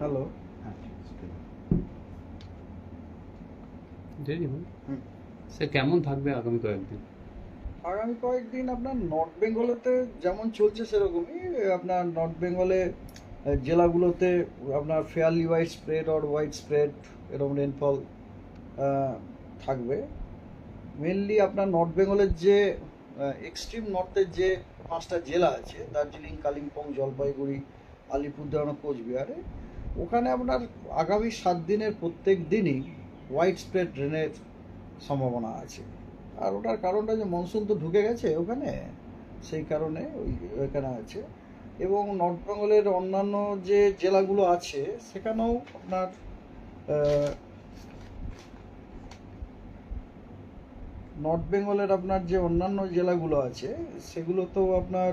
Hello হ্যাঁ দেরি হয়। সে কেমন থাকবে আগামী কয়েকদিন? আগামী কয়েকদিন আপনার নর্থ বেঙ্গলেতে যেমন চলছে সেরকমই আপনার নর্থ বেঙ্গলে জেলাগুলোতে আপনার fairly widespread or widespread এরকম রেনফল থাকবে। মেনলি আপনার নর্থ বেঙ্গলের যে এক্সট্রিম নর্থের যে পাঁচটা জেলা আছে দার্জিলিং কালিম্পং জলপাইগুড়ি আলিপুরদুয়ার কোচবিহারে ওখানে আপনার আগামী সাত দিনের প্রত্যেক দিনই হোয়াইট স্প্রেড রেনের সম্ভাবনা আছে। আর ওটার কারণটা যে মনসুন তো ঢুকে গেছে ওখানে, সেই কারণে ওই ওইখানে আছে। এবং নর্থ বেঙ্গলের অন্যান্য যে জেলাগুলো আছে, সেখানেও আপনার নর্থ বেঙ্গলের আপনার যে অন্যান্য জেলাগুলো আছে, সেগুলোতেও আপনার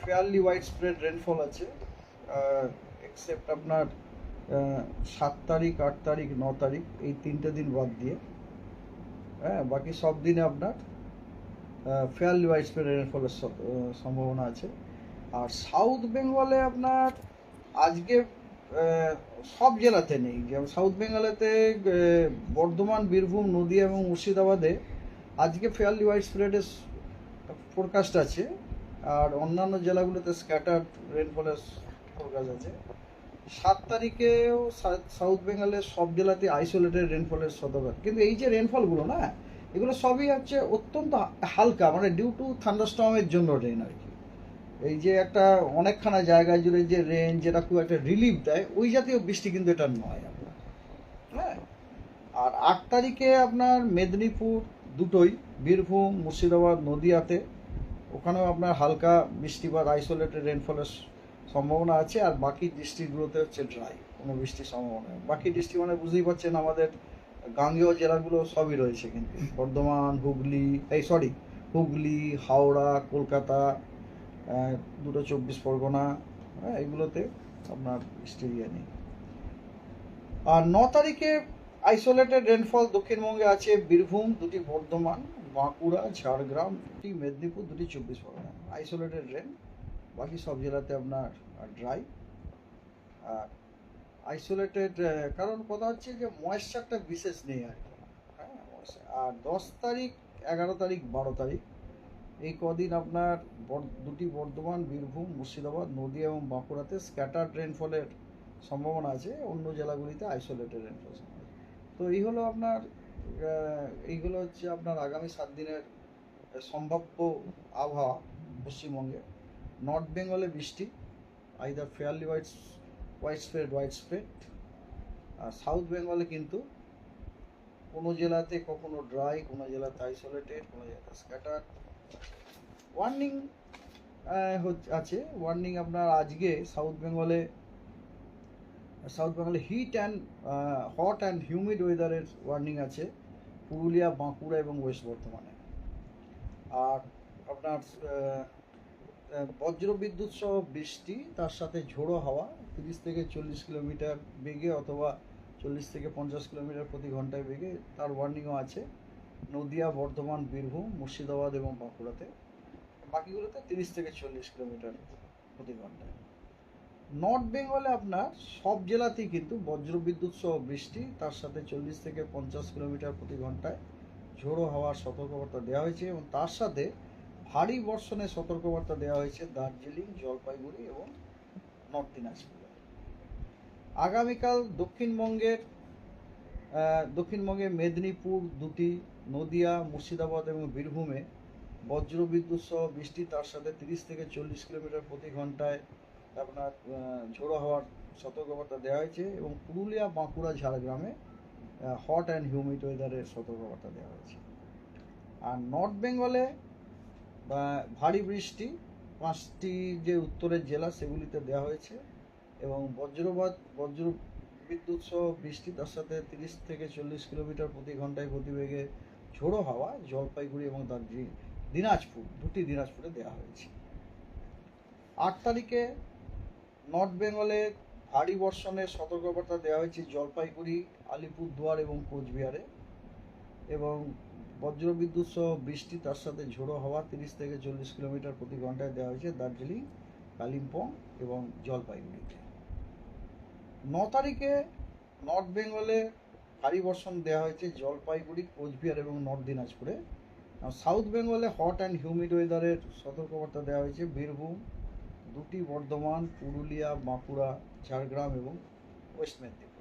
ফেয়ারলি হোয়াইট স্প্রেড রেনফল আছে। এক্সেপ্ট আপনার সাত তারিখ, আট তারিখ, ন তারিখ, এই তিনটে দিন বাদ দিয়ে হ্যাঁ বাকি সব দিনে আপনার ফেয়ারলি স্প্রেড রেনফলের সম্ভাবনা আছে। আর সাউথ বেঙ্গলে আপনার, আজকে সব জেলাতে নেই। যেমন সাউথ বেঙ্গলেতে বর্ধমান, বীরভূম নদীয়া এবং মুর্শিদাবাদে আজকে ফেয়ারলি হোয়াইট স্প্রেডের ফোরকাস্ট আছে। আর অন্যান্য জেলাগুলোতে স্ক্যাটার রেনফলের ফোরকাস্ট আছে। সাত তারিখেও সাউথ বেঙ্গলের সব জেলাতে আইসোলেটেড রেনফলের সতর্ক কিন্তু এই যে রেনফলগুলো না, এগুলো সবই হচ্ছে অত্যন্ত হালকা মানে ডিউ টু থান্ডারস্টর্মের জন্য রেন আর কি। এই যে একটা অনেকখানা জায়গায় জুড়ে যে রেন যেটা খুব একটা রিলিফ দেয়, ওই জাতীয় বৃষ্টি কিন্তু এটা নয় আপনার হ্যাঁ? আর আট তারিখে আপনার মেদিনীপুর দুটোই, বীরভূম, মুর্শিদাবাদ, নদিয়াতে, ওখানেও আপনার হালকা বৃষ্টিপাত আইসোলেটেড রেনফলের সম্ভাবনা আছে আর বাকি ডিস্ট্রিক্টগুলোতে হচ্ছে ড্রাই কোনো বৃষ্টির সম্ভাবনা নেই। বাকি ডিস্ট্রিক্ট মানে বুঝতেই পারছেন আমাদের গাঙ্গেয় জেলাগুলো সবই রয়েছে কিন্তু। বর্ধমান, হুগলি, এই সরি হুগলি, হাওড়া, কলকাতা দুটো চব্বিশ পরগনা হ্যাঁ এগুলোতে আপনার বৃষ্টির ইয়ে নেই। আর ন তারিখে আইসোলেটেড রেনফল দক্ষিণবঙ্গে আছে বীরভূম, দুটি বর্ধমান, বাঁকুড়া, ঝাড়গ্রাম, দুটি মেদিনীপুর, দুটি চব্বিশ পরগনা। আইসোলেটেড রেন বাকি সব জেলাতে আপনার ড্রাই আর আইসোলেটেড কারণ কথা হচ্ছে যে ময়েশ্চারটা বিশেষ নেই আর কি। হ্যাঁ আর দশ তারিখ, এগারো তারিখ, বারো তারিখ, এই কদিন আপনার দুটি বর্ধমান, বীরভূম, মুর্শিদাবাদ নদী এবং বাঁকুড়াতে স্ক্যাটার্ড রেনফলের সম্ভাবনা আছে। অন্য জেলাগুলিতে আইসোলেটেড রেনফল তো এই হলো আপনার এইগুলো হচ্ছে আপনার আগামী সাত দিনের সম্ভাব্য আবহাওয়া পশ্চিমবঙ্গে। নর্থ বেঙ্গলে বৃষ্টি either fairly wide widespread widespread আর সাউথ বেঙ্গলে কিন্তু কোনো জেলাতে কখনো ড্রাই কোনো জেলাতে আইসোলেটেড কোনো জেলাতে স্ক্যাটার ওয়ার্নিং আছে। ওয়ার্নিং আপনার আজকে সাউথ বেঙ্গলে সাউথ বেঙ্গলে heat and hot and humid ওয়েদারের ওয়ার্নিং আছে পুরুলিয়া, বাঁকুড়া এবং ওয়েস্ট বর্ধমানে। আর আপনার আহ, আহ, বজ্র বিদ্যুৎ সহ বৃষ্টি তার সাথে ঝোড়ো হাওয়া তিরিশ থেকে চল্লিশ কিলোমিটার বেগে অথবা চল্লিশ থেকে পঞ্চাশ কিলোমিটার প্রতি ঘন্টায় বেগে তার ওয়ার্নিংও আছে। নদিয়া বর্ধমান বীরভূম মুর্শিদাবাদ এবং বাঁকুড়াতে। বাকিগুলোতে তিরিশ থেকে চল্লিশ কিলোমিটার প্রতি ঘন্টায়। নর্থ বেঙ্গলে আপনার সব জেলাতেই কিন্তু বজ্র বিদ্যুৎ সহ বৃষ্টি তার সাথে চল্লিশ থেকে পঞ্চাশ কিলোমিটার প্রতি ঘন্টায় ঝোড়ো হাওয়ার সতর্কবার্তা দেওয়া হয়েছে এবং তার সাথে ভারী বর্ষণের সতর্কবার্তা দেওয়া হয়েছে দার্জিলিং জলপাইগুড়ি এবং নর্থ দিনাজপুরে। আগামীকাল দক্ষিণবঙ্গের আহ, দক্ষিণবঙ্গে মেদিনীপুর দুটি নদিয়া মুর্শিদাবাদ এবং বীরভূমে বজ্রবিদ্যুৎ সহ বৃষ্টি তার সাথে তিরিশ থেকে চল্লিশ কিলোমিটার প্রতি ঘন্টায় আপনার ঝোড়ো হওয়ার সতর্কবার্তা দেওয়া হয়েছে এবং পুরুলিয়া বাঁকুড়া ঝাড়গ্রামে হট অ্যান্ড হিউমিড ওয়েদারের সতর্কবার্তা দেওয়া হয়েছে। আর নর্থ বেঙ্গলে বা ভারী বৃষ্টি, পাঁচটি যে উত্তরের জেলা সেগুলিতে দেওয়া হয়েছে এবং বজ্রপাত, বজ্র বিদ্যুৎ সহ বৃষ্টি তার সাথে তিরিশ থেকে চল্লিশ কিলোমিটার প্রতি ঘন্টায় গতিবেগে ঝোড়ো হাওয়া জলপাইগুড়ি এবং দার্জিলিং, দিনাজপুর, দুটি দিনাজপুরে দেওয়া হয়েছে। আট তারিখে নর্থ বেঙ্গলে ভারী বর্ষণের সতর্কবার্তা দেওয়া হয়েছে জলপাইগুড়ি, আলিপুরদুয়ার এবং কোচবিহারে এবং বজ্রবিদ্যুৎ সহ বৃষ্টি তার সাথে ঝোড়ো হাওয়া তিরিশ থেকে চল্লিশ কিলোমিটার প্রতি ঘন্টায় দেওয়া হয়েছে দার্জিলিং, কালিম্পং এবং জলপাইগুড়িতে। ন তারিখে নর্থ বেঙ্গলে ভারী বর্ষণ দেওয়া হয়েছে জলপাইগুড়ি, কোচবিহার এবং নর্থ দিনাজপুরে। সাউথ বেঙ্গলে হট অ্যান্ড হিউমিড ওয়েদারের সতর্কবার্তা দেওয়া হয়েছে বীরভূম, দুটি বর্ধমান, পুরুলিয়া, বাঁকুড়া, ঝাড়গ্রাম এবং ওয়েস্ট মেদিনীপুরে।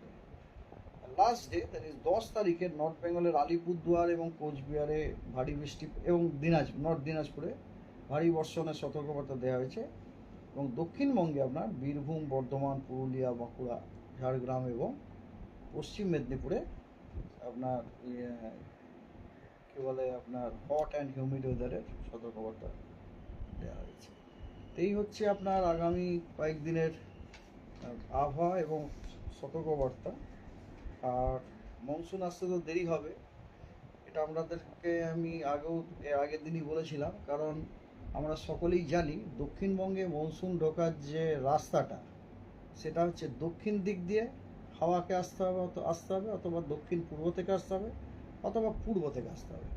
লাস্ট ডে দ্যাট ইজ দশ তারিখে নর্থ বেঙ্গলের আলিপুরদুয়ার এবং কোচবিহারে ভারী বৃষ্টি এবং দিনাজ নর্থ দিনাজপুরে ভারী বর্ষণের সতর্কবার্তা দেওয়া হয়েছে। এবং দক্ষিণবঙ্গে আপনার বীরভূম বর্ধমান পুরুলিয়া বাঁকুড়া ঝাড়গ্রাম এবং পশ্চিম মেদিনীপুরে আপনার ইয়ে, কী বলে আপনার হট অ্যান্ড হিউমিড ওয়েদারের সতর্কবার্তা দেওয়া হয়েছে। এই হচ্ছে আপনার আগামী কয়েকদিনের আবহাওয়া এবং সতর্কবার্তা। আর মনসুন আসতে তো দেরি হবে। এটা আপনাদেরকে আমি আগেও, এর আগের দিনই বলেছিলাম, কারণ আমরা সকলেই জানি দক্ষিণবঙ্গে মনসুন ঢোকার যে রাস্তাটা, সেটা হচ্ছে দক্ষিণ দিক দিয়ে হাওয়াকে আসতে হবে আসতে হবে, অথবা দক্ষিণ পূর্ব থেকে আসতে হবে, অথবা পূর্ব থেকে আসতে হবে।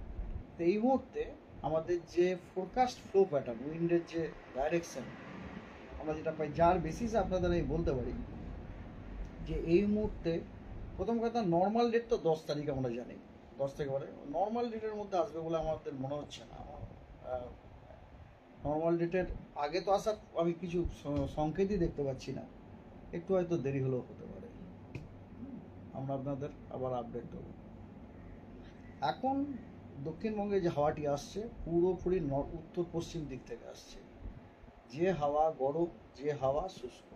তো এই মুহূর্তে আমাদের যে ফোরকাস্ট ফ্লো প্যাটার্ন উইন্ডের যে ডাইরেকশন আমরা যেটা পাই, যার বেসিসে আপনাদের আমি বলতে পারি যে এই মুহূর্তে প্রথম কথা নর্মাল ডেট তো দশ তারিখ আমরা জানি। দশ থেকে বারে নর্মাল ডেটের মধ্যে আসবে বলে আমাদের মনে হচ্ছে না। নর্মাল ডেটের আগে তো আসার আমি কিছু সংকেতই দেখতে পাচ্ছি না। একটু হয়তো দেরি হলেও হতে পারে। আমরা আপনাদের আবার আপডেট দেবো। এখন দক্ষিণবঙ্গে যে হাওয়াটি আসছে, পুরোপুরি উত্তর পশ্চিম দিক থেকে আসছে। যে হাওয়া গরম, যে হাওয়া শুষ্ক।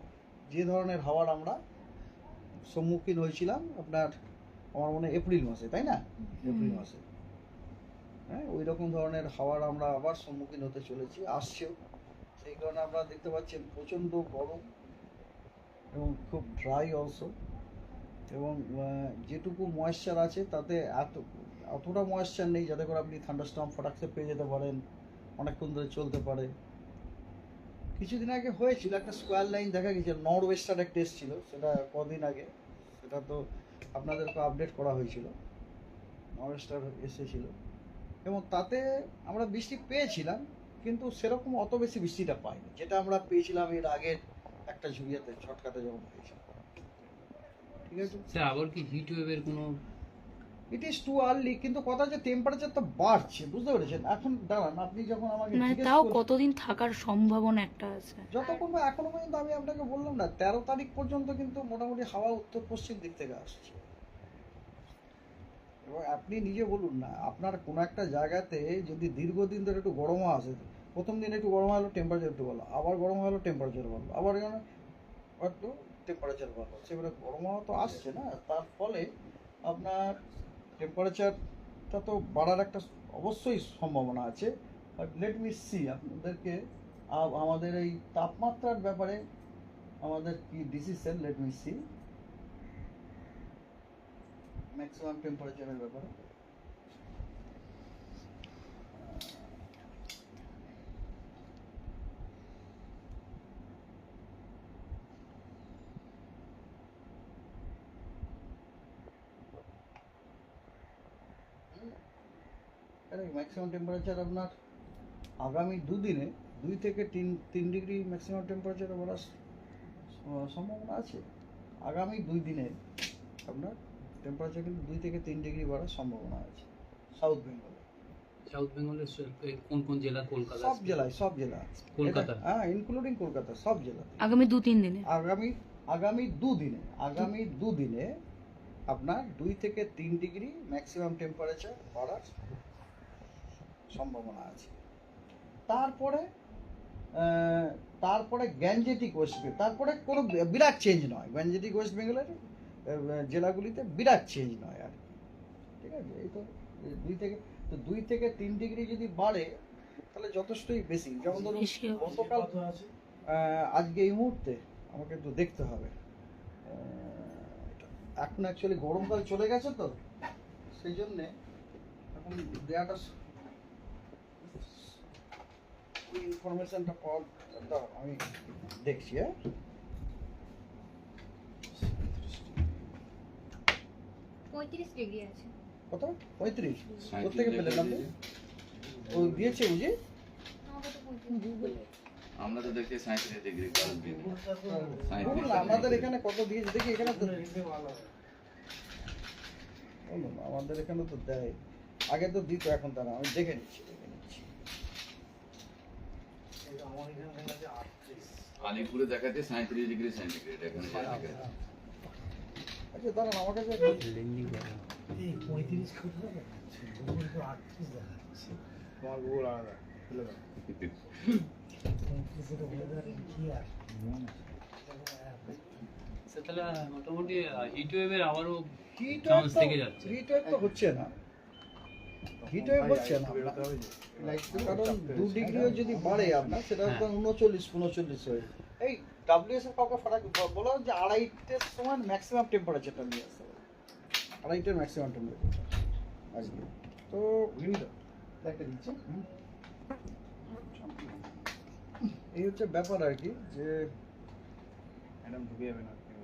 যে ধরনের হাওয়ার আমরা সম্মুখীন হয়েছিলাম আপনার আমার মনে হয় এপ্রিল মাসে তাই না? এপ্রিল মাসে। হ্যাঁ ওই রকম ধরনের হাওয়ার আমরা আবার সম্মুখীন হতে চলেছি আসছেও। সেই কারণে আপনারা দেখতে পাচ্ছেন প্রচণ্ড গরম এবং খুব ড্রাই অলসো এবং যেটুকু ময়েশ্চার আছে তাতে এত অতটা ময়েশ্চার নেই যাতে করে আপনি থান্ডারস্টর্ম ফটাকসে পেয়ে যেতে পারেন অনেকক্ষণ ধরে চলতে পারে। কিছুদিন আগে হয়েছিল একটা স্কোয়ার লাইন দেখা গেছে নর্থ ওয়েস্টার একটা এসেছিল সেটা কদিন আগে। সেটা তো আপনাদেরকে আপডেট করা হয়েছিল। নর্থ ওয়েস্টার এসেছিল এবং তাতে আমরা বৃষ্টি পেয়েছিলাম, কিন্তু সেরকম অত বেশি বৃষ্টিটা পাইনি। যেটা আমরা পেয়েছিলাম এর আগের একটা ঝুড়িয়াতে ছটকাতে যখন পেয়েছিলাম ঠিক আছে? স্যার, আবার কি হিট ওয়েভের কোনো ইট ইজ টু আর্লি কিন্তু কথা যে টেম্পারেচারটা বাড়ছে বুঝতে পেরেছেন? এখন দাঁড়ান আপনি যখন আমাকে মানে তাও কতদিন থাকার সম্ভাবনা একটা আছে? যতক্ষণ না এখনও পর্যন্ত আমি আপনাকে বললাম না তেরো তারিখ পর্যন্ত কিন্তু মোটামুটি হাওয়া উত্তর পশ্চিম দিক থেকে আসছে। এবং আপনি নিজে বলুন না আপনার কোনো একটা জায়গাতে যদি দীর্ঘদিন ধরে একটু গরম আসে প্রথম দিন একটু গরম হলো টেম্পারেচার একটু ভালো আবার গরম হলো টেম্পারেচার ভালো আবার একটু টেম্পারেচার ভালো সেবারে গরম হাওয়া তো আসছে না তার ফলে আপনার টেম্পারেচারটা তো বাড়ার একটা অবশ্যই সম্ভাবনা আছে। বাট লেট মি সি আপনাদেরকে আমাদের এই তাপমাত্রার ব্যাপারে আমাদের কি decision let me see maximum টেম্পারেচারের ব্যাপারে। ম্যাক্সিমাম টেম্পারেচার আপনার আগামী দুদিনে দুই থেকে তিন তিন ডিগ্রি ম্যাক্সিমাম টেম্পারেচার বাড়ার স- সম্ভাবনা আছে। আগামী দুই দিনে আপনার টেম্পারেচার কিন্তু দুই থেকে তিন ডিগ্রি বাড়ার সম্ভাবনা আছে সাউথ বেঙ্গলে সাউথ বেঙ্গলের কোন কোন জেলা? কলকাতা। সব জেলায় সব জেলা কলকাতা? হ্যাঁ ইনক্লুডিং কলকাতা সব জেলা আগামী দু তিন দিনে? আগামী আগামী দুদিনে আগামী দুদিনে আপনার দুই থেকে তিন ডিগ্রি ম্যাক্সিমাম টেম্পারেচার বাড়ার সম্ভাবনা আছে। তারপরে তারপরে গ্যাঞ্জেটিক ওয়েস্ট বেঙ্গল তারপরে কোনো বিরাট চেঞ্জ নয়। গ্যাঞ্জেটিক ওয়েস্ট বেঙ্গলের জেলাগুলিতে বিরাট চেঞ্জ নয় আর কি। ঠিক আছে? এই তো দুই থেকে তো দুই থেকে তিন ডিগ্রি যদি বাড়ে তাহলে যথেষ্টই বেশি। যেমন ধরুন গতকাল আজকে এই মুহূর্তে আমাকে একটু দেখতে হবে। এখন অ্যাকচুয়ালি গরমকাল চলে গেছে তো সেই জন্যে এখন ইনফরমেশনটা পাওয়ার দাও, আমি দেখছি হ্যাঁ? পঁয়ত্রিশ ডিগ্রি আছে। কত? পঁয়ত্রিশ? কোথেকে পেলেন আপনি? ও দিয়েছে বুঝি আমরা তো দেখছি সাঁত্রিশ ডিগ্রি আমাদের এখানে কত দিয়েছে? দেখি এখানে তো আমাদের এখানে তো দেয়। আগে তো দিত এখন তারা আমি দেখে নিচ্ছি। আলিপুরে দেখাচ্ছে সাঁত্রিশ ডিগ্রি সেন্টিগ্রেড এখানে যা আচ্ছা দাঁড়ান আমার কাছে সে তাহলে মোটামুটি হিট ওয়েভের আবারও হিট চান্স থেকে যাচ্ছে। হিট ওয়েভ তো হচ্ছে না। হিট কারণ দু ডিগ্রিও যদি বাড়ে আপনার সেটা হ্যাঁ। উনচল্লিশ উনচল্লিশ হয়ে এই ডাব্লিউএস এর কাউকে ফারাক বলা যে আড়াইটের সময় ম্যাক্সিমাম টেম্পারেচারটা নিয়ে আসতে হবে আড়াইটের ম্যাক্সিমাম টেম্পারেচার আজকে তো একটা দিচ্ছি। এই হচ্ছে ব্যাপার আর কি যে ম্যাডাম ঢুকে যাবেন আপনি।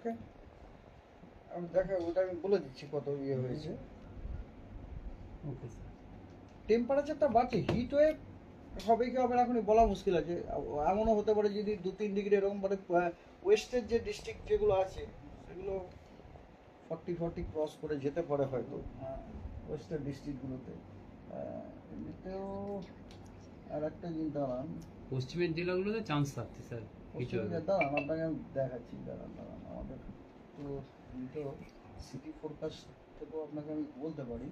ওকে? আমি দেখা ওটা আমি বলে দিচ্ছি কত ইয়ে হয়েছে। টেম্পারেচারটা বাড়ছে হিট ওয়েভ হবে কি হবে না এখন বলা মুশকিল আছে। এমনও হতে পারে যদি দু তিন ডিগ্রি এরকম মানে ওয়েস্টের যে ডিস্ট্রিক্ট যেগুলো আছে সেগুলো ফর্টি ফর্টি ক্রস করে যেতে পারে হয়তো ওয়েস্টার্ন ডিস্ট্রিক্টগুলোতে এমনিতেও আর একটা দাঁড়ান। পশ্চিমের জেলাগুলোতে চান্স থাকছে স্যার। আপনাকে আমি দেখাচ্ছি, দাঁড়ান দাঁড়ান, আমাদের তো সিটি থেকেও আপনাকে আমি বলতে পারি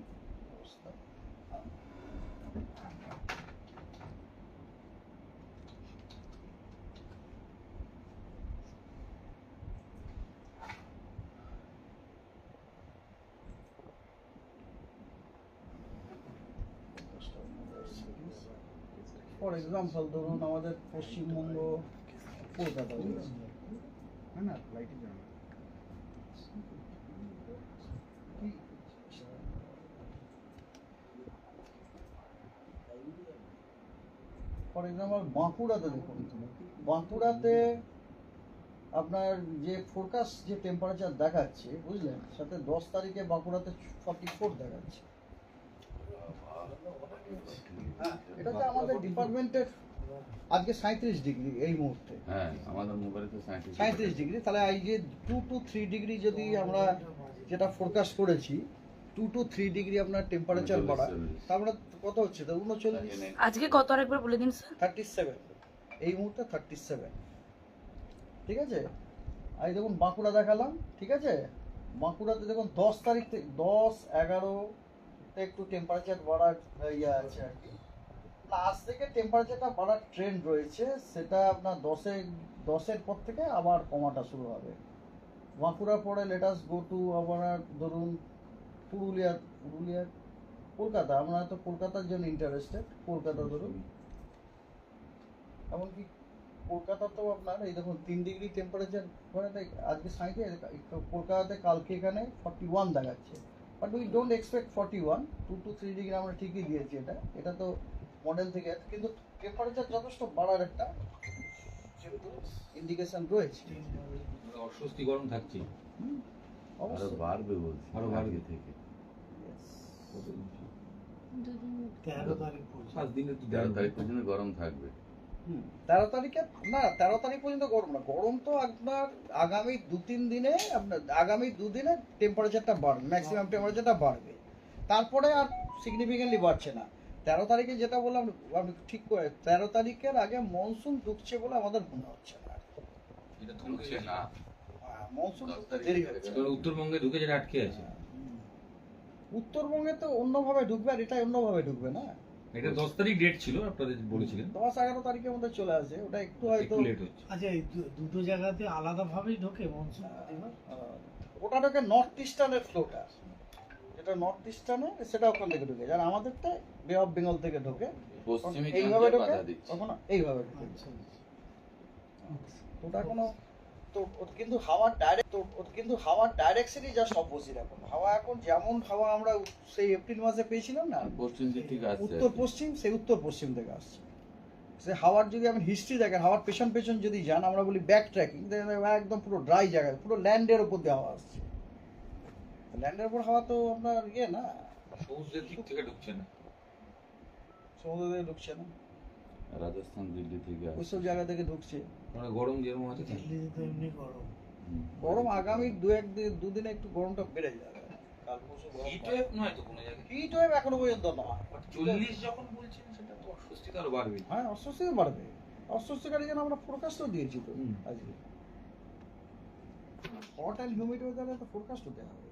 ফর এক্সাম্পল ধরুন আমাদের পশ্চিমবঙ্গ কলকাতা হ্যাঁ না লাইটে যাবে ফর এক্সাম্পল বাঁকুড়াতে দেখুন বাঁকুড়াতে আপনার যে ফোরকাস্ট যে টেম্পারেচার দেখাচ্ছে, বুঝলেন? সাথে দশ তারিখে বাঁকুড়াতে ফর্টি ফোর দেখাচ্ছে। এটা তো আমাদের ডিপার্টমেন্টের আজকে সাঁত্রিশ ডিগ্রি এই মুহূর্তে। হ্যাঁ আমাদের মোবাইলে তো সাঁত্রিশ ডিগ্রি। তাহলে এই যে টু টু থ্রি ডিগ্রি যদি আমরা যেটা ফোরকাস্ট করেছি টু টু থ্রি ডিগ্রি আপনার টেম্পারেচার বাড়া তারপরে কত হচ্ছে? তো উনচল্লিশ। আজকে কত আরেকবার বলে দিন স্যার? থার্টি সেভেন এই মুহূর্তে থার্টি সেভেন ঠিক আছে? এই দেখুন বাঁকুড়া দেখালাম ঠিক আছে? বাঁকুড়াতে দেখুন দশ তারিখ থেকে দশ এগারো একটু টেম্পারেচার বাড়ার ইয়ে আছে আর কি। আজ থেকে টেম্পারেচারটা বাড়ার ট্রেন্ড রয়েছে সেটা আপনার দশে দশের পর থেকে আবার কমাটা শুরু হবে। বাঁকুড়ার পরে লেটাস গো টু আপনার ধরুন পুরুলিয়া পুরুলিয়া কলকাতা আমরা তো কলকাতার জন্য ইন্টারেস্টেড কলকাতা ধরুন। এমনকি কলকাতাতেও আপনার এই দেখুন তিন ডিগ্রি টেম্পারেচার ওখানে তো আজকে সাইডে কলকাতাতে কালকে এখানে ফর্টি ওয়ান দেখাচ্ছে। But we don't expect forty one two to three degree আমরা ঠিকই দিয়েছি এটা। এটা তো মডেল থেকে কিন্তু টেম্পারেচার যথেষ্ট বাড়ার একটা ইন্ডিকেশন রয়েছে। অস্বস্তি গরম থাকছে। আরও বাড়বে বলছি আরও বাড়বে। থেকে। সাত দিনে তো তেরো তারিখ পর্যন্ত গরম থাকবে। হুম, তেরো তারিখে না তেরো তারিখ পর্যন্ত গরম না গরম তো আপনার আগামী দু তিন দিনে আপনার আগামী দুদিনে টেম্পারেচারটা বাড়বে ম্যাক্সিমাম টেম্পারেচারটা বাড়বে। তারপরে আর সিগনিফিকেন্টলি বাড়ছে না। তেরো তারিখে যেটা বললাম আপনি ঠিক করে তেরো তারিখের আগে মনসুন ঢুকছে বলে আমাদের মনে হচ্ছে না। এটা ঢুকছে না। হ্যাঁ, মনসুন দেরি হচ্ছে। উত্তরবঙ্গে ঢুকে যেটা আটকে আছে? উত্তরবঙ্গে তো অন্যভাবে ঢুকবে আর এটা অন্যভাবে ঢুকবে না। এটা দশ তারিখ ডেট ছিল আপনাদের বলেছিলেন। দশ এগারো তারিখের মধ্যে চলে আসে ওটা একটু হয়তো লেট হচ্ছে। আচ্ছা দুটো জায়গাতে আলাদাভাবেই ঢোকে মনসুন ওটা ঢোকে নর্থ ইস্টার্নের ফ্লোটা যেটা নর্থ ইস্টার্নে সেটা ওখান থেকে ঢুকে। আর আমাদেরটা বে অফ বেঙ্গল থেকে ঢোকে। এইভাবে ঢোকে কখনো এইভাবে ঢোকে। ওটা কোনো তো কিন্তু হাওয়ার ডাইরেক্ট তো কিন্তু হাওয়ার ডাইরেকশনই যা সব বসি এখন হাওয়া এখন যেমন হাওয়া আমরা সেই এপ্রিল মাসে পেয়েছিলাম না? পশ্চিম দিক থেকে আসছে উত্তর পশ্চিম সেই উত্তর পশ্চিম থেকে আসছে। সে হাওয়ার যদি আমি হিস্ট্রি দেখেন হাওয়ার পেছন পেছন যদি যান আমরা বলি ব্যাক ট্র্যাকিং একদম পুরো ড্রাই জায়গায় পুরো ল্যান্ডের উপর দিয়ে হাওয়া আসছে। ল্যান্ডের উপর হাওয়া তো আপনার ইয়ে না। সমুদ্রের দিক থেকে ঢুকছে না। সমুদ্র থেকে ঢুকছে না। রাজস্থান দিল্লি থেকে আসছে ওইসব জায়গা থেকে ঢুকছে। মানে গরম যেরকম আছে তাই। হুম। গরম। গরম আগামী দু এক দিন দুদিনে একটু গরমটা বেড়ে যাবে। কাল পরশু গরম হিট ওয়েভ নয় তো কোনো জায়গায়? হিট ওয়েভ এখনও পর্যন্ত নয় চল্লিশ যখন বলছেন সেটা তো অস্বস্তি তো আরও বাড়বে। হ্যাঁ বাড়বে। অস্বস্তিকারী যেন আমরা ফোরকাস্টও দিয়েছি তো। আজকে। হট অ্যান্ড হিউমিড ওয়েদারে তো ফোরকাস্টও দেওয়া হবে।